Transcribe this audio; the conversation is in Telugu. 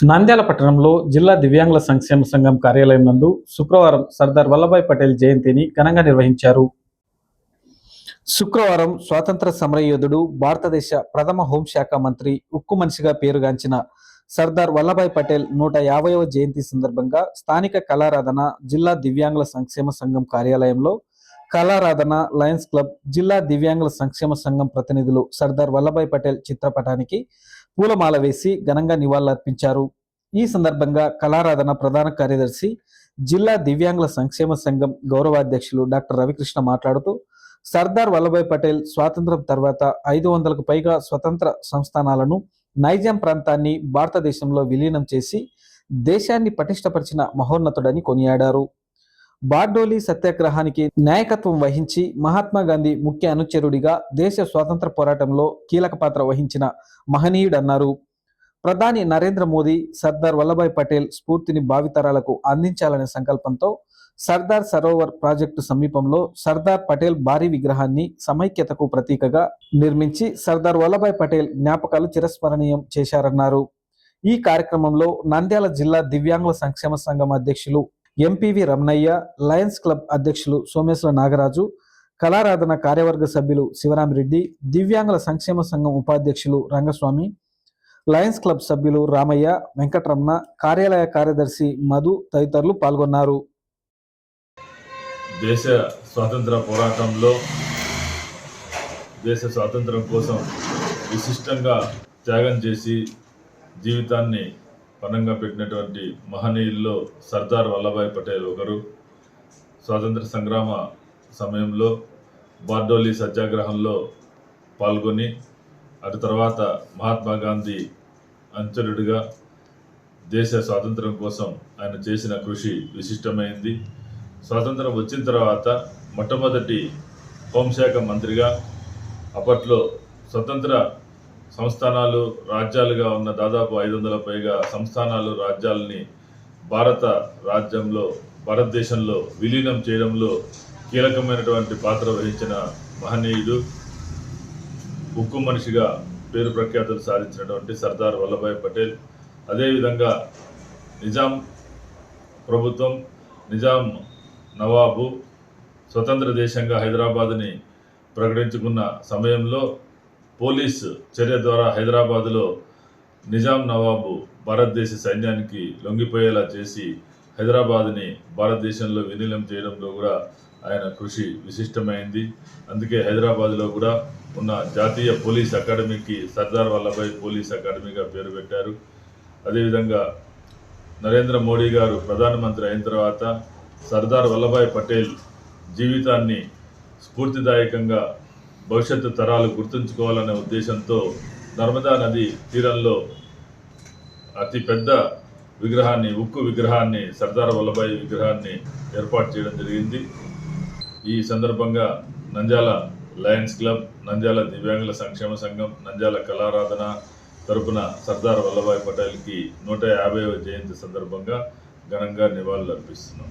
నంద్యాల పట్టణంలో జిల్లా దివ్యాంగుల సంక్షేమ సంఘం కార్యాలయం నందు శుక్రవారం సర్దార్ వల్లభాయ్ పటేల్ జయంతిని ఘనంగా నిర్వహించారు. శుక్రవారం స్వాతంత్ర సమరయోధుడు భారతదేశ ప్రథమ హోంశాఖ మంత్రి ఉక్కు మనిషిగా పేరుగాంచిన సర్దార్ వల్లభాయ్ పటేల్ నూట యాభైవ జయంతి సందర్భంగా స్థానిక కళారాధన జిల్లా దివ్యాంగుల సంక్షేమ సంఘం కార్యాలయంలో కళారాధన లయన్స్ క్లబ్ జిల్లా దివ్యాంగుల సంక్షేమ సంఘం ప్రతినిధులు సర్దార్ వల్లభాయ్ పటేల్ చిత్రపటానికి పూలమాల వేసి ఘనంగా నివాళులర్పించారు. ఈ సందర్భంగా కళారాధన ప్రధాన కార్యదర్శి జిల్లా దివ్యాంగుల సంక్షేమ సంఘం గౌరవాధ్యక్షులు డాక్టర్ రవికృష్ణ మాట్లాడుతూ సర్దార్ వల్లభాయ్ పటేల్ స్వాతంత్రం తర్వాత ఐదు వందలకు పైగా స్వతంత్ర సంస్థానాలను నైజాం ప్రాంతాన్ని భారతదేశంలో విలీనం చేసి దేశాన్ని పటిష్టపరిచిన మహోన్నతుడని కొనియాడారు. బార్డోలి సత్యాగ్రహానికి నాయకత్వం వహించి మహాత్మా గాంధీ ముఖ్య అనుచరుడిగా దేశ స్వాతంత్ర పోరాటంలో కీలక పాత్ర వహించిన మహనీయుడన్నారు. ప్రధాని నరేంద్ర మోదీ సర్దార్ వల్లభాయ్ పటేల్ స్ఫూర్తిని భావితరాలకు అందించాలనే సంకల్పంతో సర్దార్ సరోవర్ ప్రాజెక్టు సమీపంలో సర్దార్ పటేల్ భారీ విగ్రహాన్ని సమైక్యతకు ప్రతీకగా నిర్మించి సర్దార్ వల్లభాయ్ పటేల్ జ్ఞాపకాలు చిరస్మరణీయం చేశారన్నారు. ఈ కార్యక్రమంలో నంద్యాల జిల్లా దివ్యాంగుల సంక్షేమ సంఘం అధ్యక్షులు ఎంపీవి రమణయ్య లయన్స్ క్లబ్ అధ్యక్షులు సోమేశ్వర నాగరాజు కళారాధన కార్యవర్గ సభ్యులు శివరామిరెడ్డి దివ్యాంగుల సంక్షేమ సంఘం ఉపాధ్యక్షులు రంగస్వామి లయన్స్ క్లబ్ సభ్యులు రామయ్య వెంకటరమణ కార్యాలయ కార్యదర్శి మధు తదితరులు పాల్గొన్నారు. దేశ స్వాతంత్ర పోరాటంలో దేశ స్వాతంత్రం కోసం విశిష్టంగా త్యాగం చేసి జీవితాన్ని పనంగా పెట్టినటువంటి మహనీయుల్లో సర్దార్ వల్లభాయ్ పటేల్ ఒకరు. స్వాతంత్ర సంగ్రామ సమయంలో బార్డోలి సత్యాగ్రహంలో పాల్గొని అటు తర్వాత మహాత్మా గాంధీ అనుచరుడిగా దేశ స్వాతంత్రం కోసం ఆయన చేసిన కృషి విశిష్టమైంది. స్వాతంత్రం వచ్చిన తర్వాత మొట్టమొదటి హోంశాఖ మంత్రిగా అప్పట్లో స్వతంత్ర సంస్థానాలు రాజ్యాలుగా ఉన్న దాదాపు ఐదు వందల పైగా సంస్థానాలు రాజ్యాలని భారత రాజ్యంలో భారతదేశంలో విలీనం చేయడంలో కీలకమైనటువంటి పాత్ర వహించిన మహనీయుడు ఉక్కు మనిషిగా పేరు ప్రఖ్యాతులు సాధించినటువంటి సర్దార్ వల్లభాయ్ పటేల్. అదేవిధంగా నిజాం ప్రభుత్వం నిజాం నవాబు స్వతంత్ర దేశంగా హైదరాబాద్ని ప్రకటించుకున్న సమయంలో పోలీస్ చర్య ద్వారా హైదరాబాదులో నిజాం నవాబు భారతదేశ సైన్యానికి లొంగిపోయేలా చేసి హైదరాబాద్ని భారతదేశంలో విలీనం చేయడంలో కూడా ఆయన కృషి విశిష్టమైంది. అందుకే హైదరాబాద్లో కూడా ఉన్న జాతీయ పోలీస్ అకాడమీకి సర్దార్ వల్లభాయ్ పోలీస్ అకాడమీగా పేరు పెట్టారు. అదేవిధంగా నరేంద్ర మోడీ గారు ప్రధానమంత్రి అయిన తర్వాత సర్దార్ వల్లభాయ్ పటేల్ జీవితాన్ని స్ఫూర్తిదాయకంగా భవిష్యత్తు తరాలు గుర్తుంచుకోవాలనే ఉద్దేశంతో నర్మదా నది తీరంలో అతి పెద్ద విగ్రహాన్ని ఉక్కు విగ్రహాన్ని సర్దార్ వల్లభాయ్ విగ్రహాన్ని ఏర్పాటు చేయడం జరిగింది. ఈ సందర్భంగా నంజాల లయన్స్ క్లబ్ నంజాల దివ్యాంగుల సంక్షేమ సంఘం నంజాల కళారాధన తరపున సర్దార్ వల్లభాయ్ పటేల్కి నూట యాభైవ జయంతి సందర్భంగా ఘనంగా నివాళులు అర్పిస్తున్నాం